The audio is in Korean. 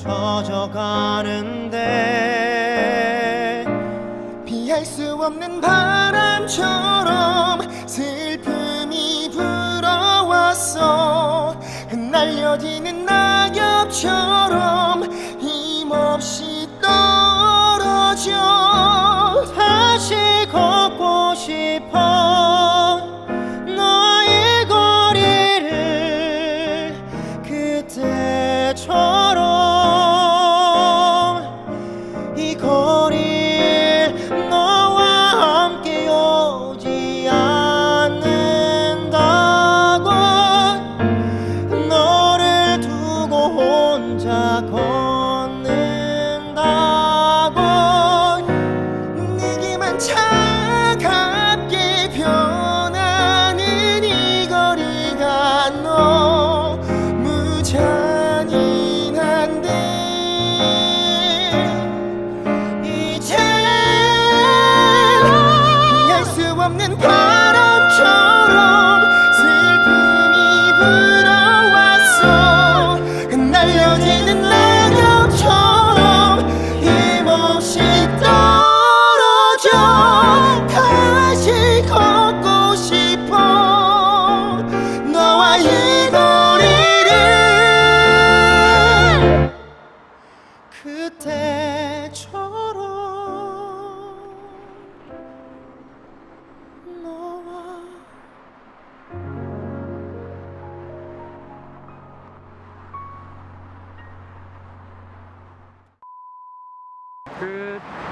젖어가는데 피할 수 없는 바람처럼 슬픔이 불어왔어 날려지는 낙엽처럼 힘없이 떨어져 다시 걷고 싶어 너의 거리를 그때처럼 이 거리를 그때처럼 너와 끝.